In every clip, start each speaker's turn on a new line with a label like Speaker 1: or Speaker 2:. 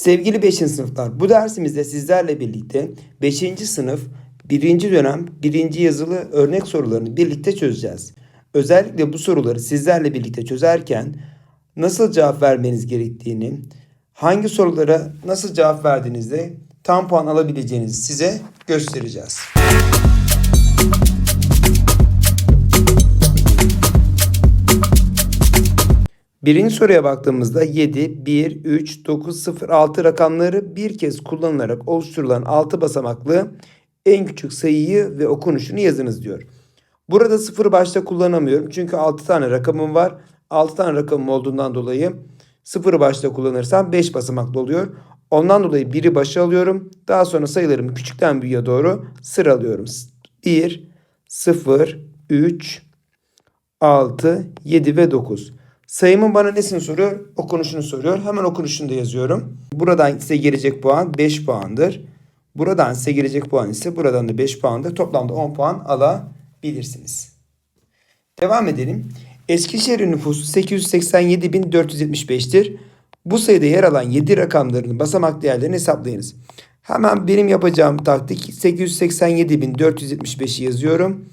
Speaker 1: Sevgili 5. sınıflar, bu dersimizde sizlerle birlikte 5. sınıf 1. dönem 1. yazılı örnek sorularını birlikte çözeceğiz. Özellikle bu soruları sizlerle birlikte çözerken nasıl cevap vermeniz gerektiğini, hangi sorulara nasıl cevap verdiğinizde tam puan alabileceğinizi size göstereceğiz. Birinci soruya baktığımızda 7, 1, 3, 9, 0, 6 rakamları bir kez kullanılarak oluşturulan 6 basamaklı en küçük sayıyı ve okunuşunu yazınız diyor. Burada 0 başta kullanamıyorum çünkü 6 tane rakamım var. 6 tane rakamım olduğundan dolayı 0'ı başta kullanırsam 5 basamaklı oluyor. Ondan dolayı 1'i başa alıyorum. Daha sonra sayılarımı küçükten büyüğe doğru sıralıyorum. 1, 0, 3, 6, 7 ve 9. Sayımın bana nesini soruyor? Okunuşunu soruyor. Hemen okunuşunu da yazıyorum. Buradan size gelecek puan 5 puandır. Buradan size gelecek puan ise buradan da 5 puandır. Toplamda 10 puan alabilirsiniz. Devam edelim. Eskişehir'in nüfusu 887.475'tir. Bu sayıda yer alan 7 rakamlarının basamak değerlerini hesaplayınız. Hemen benim yapacağım taktik 887.475'i yazıyorum.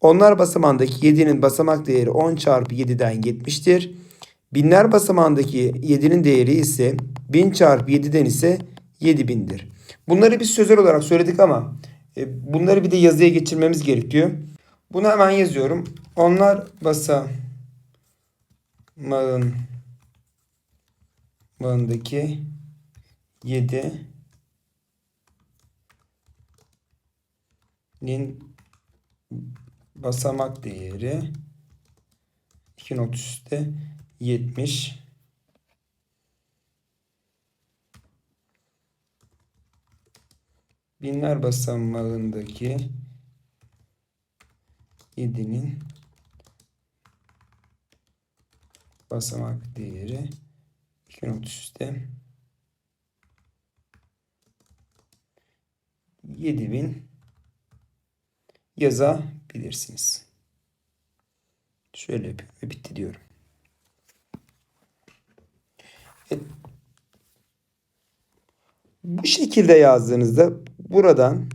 Speaker 1: Onlar basamağındaki 7'nin basamak değeri 10 çarpı 7'den 70'tir. Binler basamağındaki 7'nin değeri ise 1000 çarpı 7'den ise 7000'dir. Bunları biz sözel olarak söyledik ama e, bunları bir de yazıya geçirmemiz gerekiyor. Bunu hemen yazıyorum. Onlar basamağın bağındaki 7 nin basamak değeri 2 not üstte 70 binler basamağındaki 7'nin basamak değeri 2 not üstte 7000 yazabilirsiniz. Şöyle yapıyorum bitti diyorum. Evet. Bu şekilde yazdığınızda buradan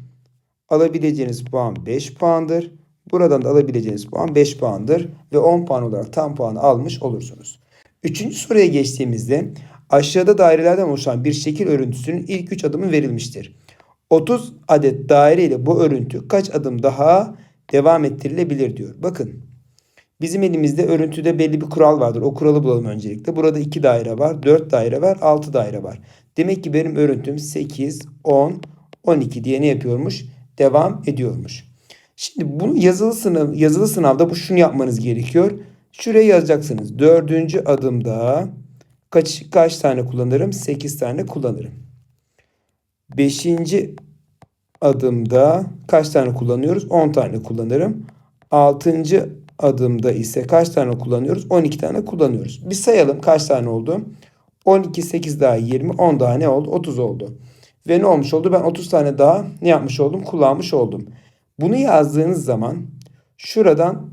Speaker 1: alabileceğiniz puan 5 puandır. Buradan da alabileceğiniz puan 5 puandır. Ve 10 puan olarak tam puanı almış olursunuz. Üçüncü soruya geçtiğimizde aşağıda dairelerden oluşan bir şekil örüntüsünün ilk 3 adımı verilmiştir. 30 adet daire ile bu örüntü kaç adım daha devam ettirilebilir diyor. Bakın bizim elimizde örüntüde belli bir kural vardır. O kuralı bulalım öncelikle. Burada 2 daire var, 4 daire var, 6 daire var. Demek ki benim örüntüm 8, 10, 12 diye ne yapıyormuş? Devam ediyormuş. Şimdi bunu yazılı sınav yazılı sınavda bu şunu yapmanız gerekiyor. Şuraya yazacaksınız. Dördüncü adımda kaç kaç tane kullanırım? 8 tane kullanırım. Beşinci adımda kaç tane kullanıyoruz? 10 tane kullanırım. Altıncı adımda ise kaç tane kullanıyoruz? 12 tane kullanıyoruz. Bir sayalım kaç tane oldu? 12, 8 daha 20, 10 daha ne oldu? 30 oldu. Ve ne olmuş oldu? Ben 30 tane daha ne yapmış oldum? Kullanmış oldum. Bunu yazdığınız zaman şuradan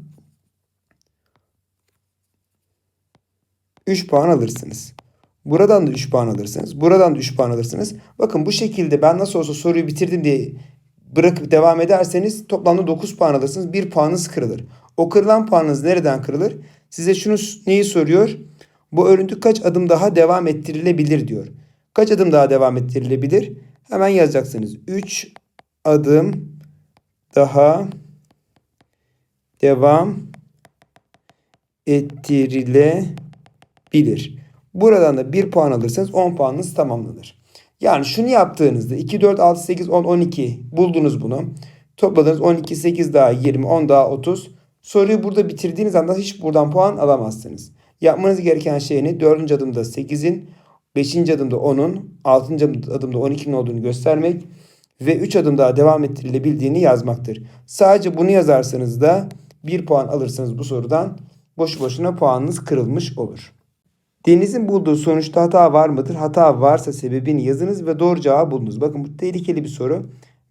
Speaker 1: 3 puan alırsınız. Buradan da 3 puan alırsınız. Buradan da 3 puan alırsınız. Bakın bu şekilde ben nasıl olsa soruyu bitirdim diye bırakıp devam ederseniz toplamda 9 puan alırsınız. 1 puanınız kırılır. O kırılan puanınız nereden kırılır? Size şunu neyi soruyor? Bu örüntü kaç adım daha devam ettirilebilir diyor. Kaç adım daha devam ettirilebilir? Hemen yazacaksınız. 3 adım daha devam ettirilebilir. Buradan da 1 puan alırsanız 10 puanınız tamamlanır. Yani şunu yaptığınızda 2, 4, 6, 8, 10, 12 buldunuz bunu. Topladınız 12, 8 daha 20, 10 daha 30. Soruyu burada bitirdiğiniz anda hiç buradan puan alamazsınız. Yapmanız gereken şey ne? 4. adımda 8'in, 5. adımda 10'un, 6. adımda 12'nin olduğunu göstermek ve 3 adım daha devam ettirilebildiğini yazmaktır. Sadece bunu yazarsanız da 1 puan alırsınız bu sorudan. Boşu boşuna puanınız kırılmış olur. Deniz'in bulduğu sonuçta hata var mıdır? Hata varsa sebebini yazınız ve doğru cevabı bulunuz. Bakın bu tehlikeli bir soru.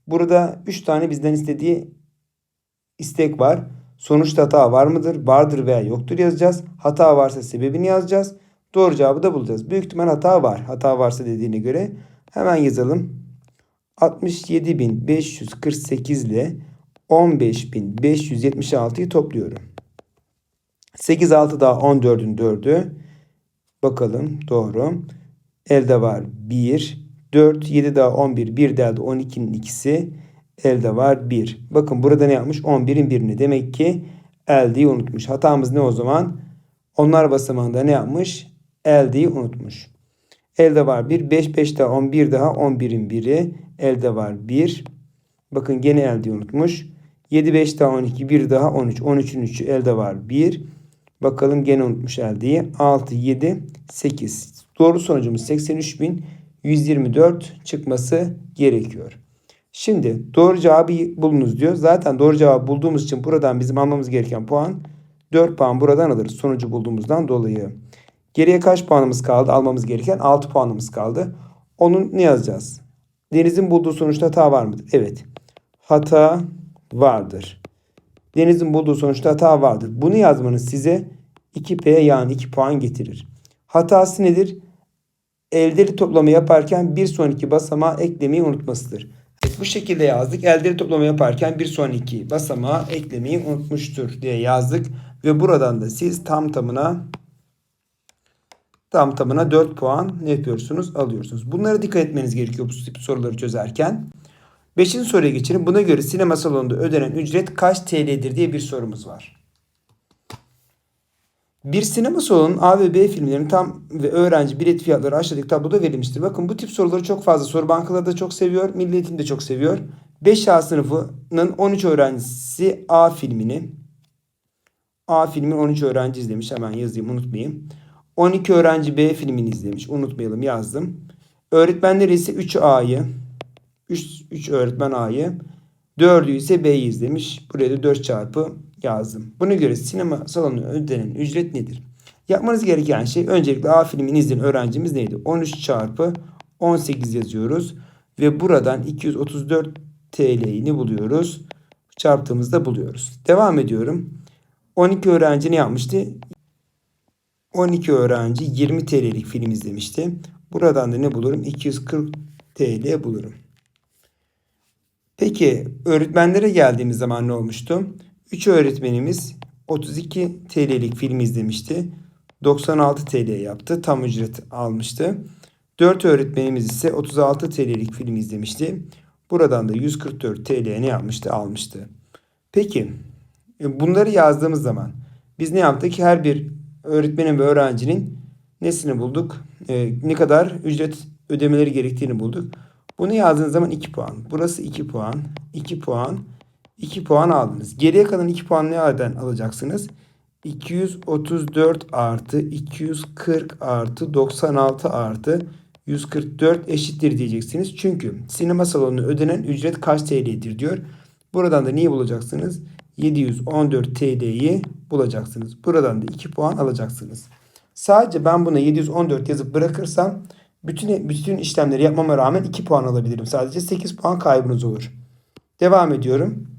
Speaker 1: Burada 3 tane bizden istediği istek var. Sonuçta hata var mıdır? Vardır veya yoktur yazacağız. Hata varsa sebebini yazacağız. Doğru cevabı da bulacağız. Büyük ihtimal hata var. Hata varsa dediğine göre hemen yazalım. 67.548 ile 15.576'yı topluyorum. 8 6 daha 14'ün 4'ü. Bakalım doğru. Elde var 1. 4 7 daha 11. 1 de elde 12'nin ikisi. Elde var 1. Bakın burada ne yapmış? 11'in birini. Demek ki eldeyi unutmuş. Hatamız ne o zaman? Onlar basamağında ne yapmış? Eldeyi unutmuş. Elde var 1. 5 5 daha 11 daha 11'in biri. Elde var 1. Bakın gene eldeyi unutmuş. 7 5 daha 12 1 daha 13. 13'ün 3'ü elde var 1. Bakalım gene unutmuş eldeyi. 6 7 8. Doğru sonucumuz 83.124 çıkması gerekiyor. Şimdi doğru cevabı bulunuz diyor. Zaten doğru cevabı bulduğumuz için buradan bizim almamız gereken puan 4 puan buradan alırız. Sonucu bulduğumuzdan dolayı. Geriye kaç puanımız kaldı? Almamız gereken 6 puanımız kaldı. Onun ne yazacağız? Deniz'in bulduğu sonuçta hata var mıdır? Evet. Hata vardır. Deniz'in bulduğu sonuçta hata vardır. Bunu yazmanız size 2P yani 2 puan getirir. Hatası nedir? Eldeli toplama yaparken bir sonraki basamağı eklemeyi unutmasıdır. Bu şekilde yazdık. Eldeli toplama yaparken bir sonraki basamağı eklemeyi unutmuştur diye yazdık. Ve buradan da siz tam tamına tam tamına 4 puan ne yapıyorsunuz? Alıyorsunuz. Bunlara dikkat etmeniz gerekiyor bu tip soruları çözerken. Beşinci soruya geçelim. Buna göre sinema salonunda ödenen ücret kaç TL'dir diye bir sorumuz var. Bir sinema salonunun A ve B filmlerinin tam ve öğrenci bilet fiyatları aşağıdaki tabloda verilmiştir. Bakın bu tip soruları çok fazla soru bankaları da çok seviyor. Milli Eğitim de çok seviyor. 5A sınıfının 13 öğrencisi A filmini A filmin 13 öğrenci izlemiş. Hemen yazayım unutmayayım. 12 öğrenci B filmini izlemiş. Unutmayalım yazdım. Öğretmenleri ise 3A'yı 3, 3 öğretmen A'yı 4'ü ise B'yi izlemiş. Buraya da 4 çarpı yazdım. Buna göre sinema salonu ödenen ücret nedir? Yapmanız gereken şey öncelikle A filmini izleyen öğrencimiz neydi? 13 çarpı 18 yazıyoruz. Ve buradan 234 TL'ini buluyoruz. Çarptığımızda buluyoruz. Devam ediyorum. 12 öğrenci ne yapmıştı? 12 öğrenci 20 TL'lik film izlemişti. Buradan da ne bulurum? 240 TL bulurum. Peki öğretmenlere geldiğimiz zaman ne olmuştu? 3 öğretmenimiz 32 TL'lik film izlemişti. 96 TL yaptı. Tam ücret almıştı. 4 öğretmenimiz ise 36 TL'lik film izlemişti. Buradan da 144 TL ne yapmıştı? Almıştı. Peki e, bunları yazdığımız zaman biz ne yaptık? Her bir öğretmenin ve öğrencinin nesini bulduk? E, ne kadar ücret ödemeleri gerektiğini bulduk. Bunu yazdığınız zaman 2 puan. Burası 2 puan. 2 puan. 2 puan aldınız. Geriye kalan 2 puan nereden alacaksınız? 234 artı 240 artı 96 artı 144 eşittir diyeceksiniz. Çünkü sinema salonuna ödenen ücret kaç TL'dir diyor. Buradan da neyi bulacaksınız? 714 TL'yi bulacaksınız. Buradan da 2 puan alacaksınız. Sadece ben buna 714 yazıp bırakırsam bütün bütün işlemleri yapmama rağmen 2 puan alabilirim. Sadece 8 puan kaybınız olur. Devam ediyorum.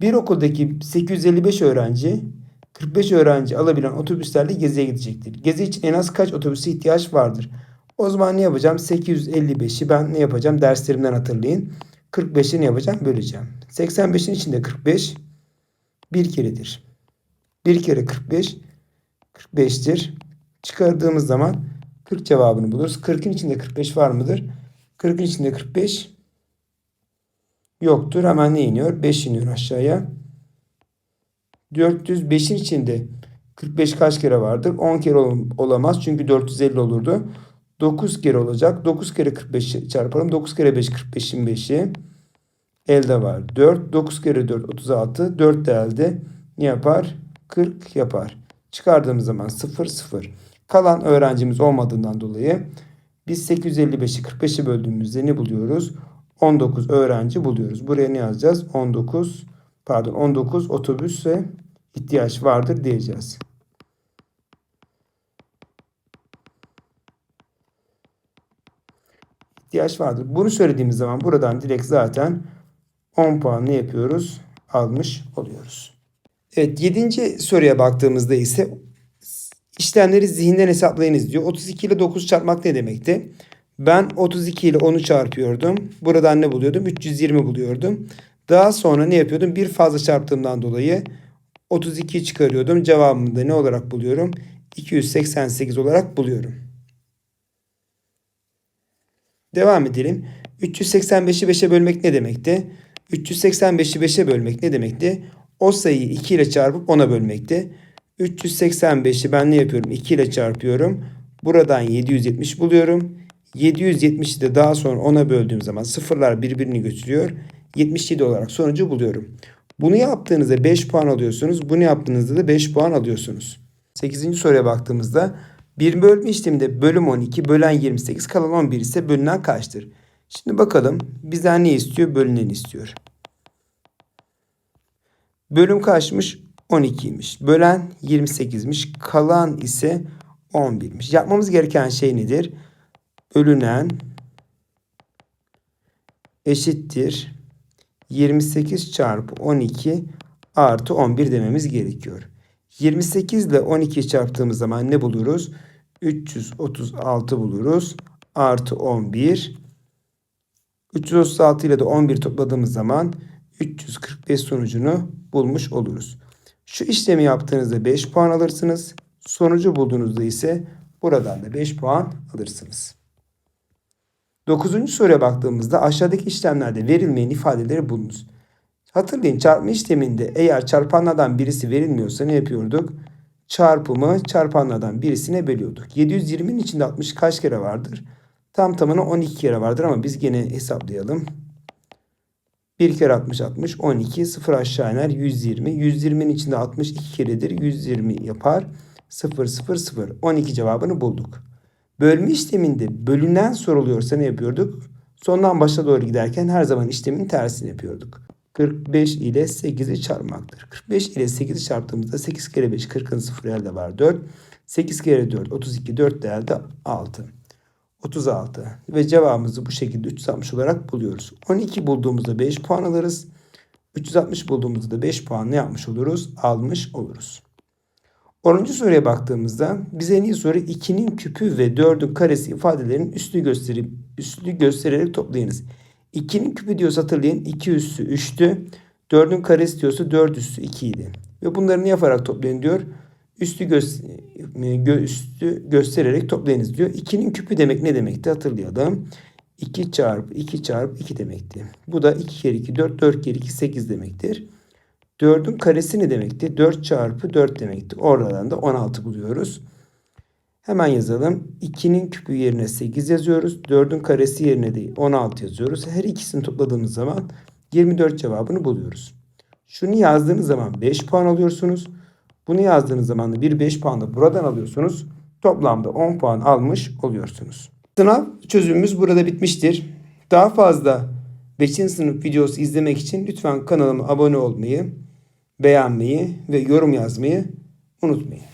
Speaker 1: Bir okuldaki 855 öğrenci 45 öğrenci alabilen otobüslerle geziye gidecektir. Gezi için en az kaç otobüse ihtiyaç vardır? O zaman ne yapacağım? 855'i ben ne yapacağım? Derslerimden hatırlayın. 45'i ne yapacağım? Böleceğim. 85'in içinde 45 bir keredir. Bir kere 45 45'tir. Çıkardığımız zaman 40 cevabını buluruz. 40'ın içinde 45 var mıdır? 40'ın içinde 45 yoktur. Hemen ne iniyor? 5 iniyor aşağıya. 405'in içinde 45 kaç kere vardır? 10 kere olamaz. Çünkü 450 olurdu. 9 kere olacak. 9 kere 45 çarparım. 9 kere 5 45'in 5'i. Elde var 4. 9 kere 4 36. 4 de elde ne yapar? 40 yapar. Çıkardığımız zaman 0 0. Kalan öğrencimiz olmadığından dolayı biz 855'i 45'i böldüğümüzde ne buluyoruz? 19 öğrenci buluyoruz. Buraya ne yazacağız? 19 pardon 19 otobüse ihtiyaç vardır diyeceğiz. ihtiyaç vardır. Bunu söylediğimiz zaman buradan direkt zaten 10 puan ne yapıyoruz? Almış oluyoruz. Evet 7. soruya baktığımızda ise İşlemleri zihinden hesaplayınız diyor. 32 ile 9 çarpmak ne demekti? Ben 32 ile 10'u çarpıyordum. Buradan ne buluyordum? 320 buluyordum. Daha sonra ne yapıyordum? Bir fazla çarptığımdan dolayı 32'yi çıkarıyordum. Cevabımı da ne olarak buluyorum? 288 olarak buluyorum. Devam edelim. 385'i 5'e bölmek ne demekti? 385'i 5'e bölmek ne demekti? O sayıyı 2 ile çarpıp 10'a bölmekti. 385'i ben ne yapıyorum? 2 ile çarpıyorum. Buradan 770 buluyorum. 770'i de daha sonra 10'a böldüğüm zaman sıfırlar birbirini götürüyor. 77 olarak sonucu buluyorum. Bunu yaptığınızda 5 puan alıyorsunuz. Bunu yaptığınızda da 5 puan alıyorsunuz. 8. soruya baktığımızda bir bölme işleminde bölüm 12, bölen 28, kalan 11 ise bölünen kaçtır? Şimdi bakalım bizden ne istiyor? Bölüneni istiyor. Bölüm kaçmış? 12'ymiş. Bölen 28'miş. Kalan ise 11'miş. Yapmamız gereken şey nedir? Bölünen eşittir 28 çarpı 12 artı 11 dememiz gerekiyor. 28 ile 12 çarptığımız zaman ne buluruz? 336 buluruz. Artı 11. 336 ile de 11 topladığımız zaman 345 sonucunu bulmuş oluruz. Şu işlemi yaptığınızda 5 puan alırsınız. Sonucu bulduğunuzda ise buradan da 5 puan alırsınız. Dokuzuncu soruya baktığımızda aşağıdaki işlemlerde verilmeyen ifadeleri bulunuz. Hatırlayın çarpma işleminde eğer çarpanlardan birisi verilmiyorsa ne yapıyorduk? Çarpımı çarpanlardan birisine bölüyorduk. 720'nin içinde 60 kaç kere vardır? Tam tamına 12 kere vardır ama biz gene hesaplayalım. 1 kere 60 60 12 0 aşağı iner 120. 120'nin içinde 62 keredir 120 yapar. 0 0 0 12 cevabını bulduk. Bölme işleminde bölünen soruluyorsa ne yapıyorduk? Sondan başa doğru giderken her zaman işlemin tersini yapıyorduk. 45 ile 8'i çarpmaktır. 45 ile 8'i çarptığımızda 8 kere 5 40'ın 0 elde var 4. 8 kere 4 32 4 de elde 6. 36 ve cevabımızı bu şekilde 360 olarak buluyoruz. 12 bulduğumuzda 5 puan alırız. 360 bulduğumuzda da 5 puan ne yapmış oluruz? Almış oluruz. 10. soruya baktığımızda bize en iyi soru 2'nin küpü ve 4'ün karesi ifadelerin üstü gösterip üstü göstererek toplayınız. 2'nin küpü diyorsa hatırlayın 2 üssü 3'tü. 4'ün karesi diyorsa 4 üssü 2 idi. Ve bunları ne yaparak toplayın diyor. Üstü, gö gö üstü göstererek toplayınız diyor. 2'nin küpü demek ne demekti hatırlayalım. 2 çarpı 2 çarpı 2 demekti. Bu da 2 kere 2 4 4 kere 2 8 demektir. 4'ün karesi ne demekti? 4 çarpı 4 demekti. Oradan da 16 buluyoruz. Hemen yazalım. 2'nin küpü yerine 8 yazıyoruz. 4'ün karesi yerine de 16 yazıyoruz. Her ikisini topladığımız zaman 24 cevabını buluyoruz. Şunu yazdığınız zaman 5 puan alıyorsunuz. Bunu yazdığınız zaman da bir 5 puan da buradan alıyorsunuz. Toplamda 10 puan almış oluyorsunuz. Sınav çözümümüz burada bitmiştir. Daha fazla 5. sınıf videosu izlemek için lütfen kanalıma abone olmayı, beğenmeyi ve yorum yazmayı unutmayın.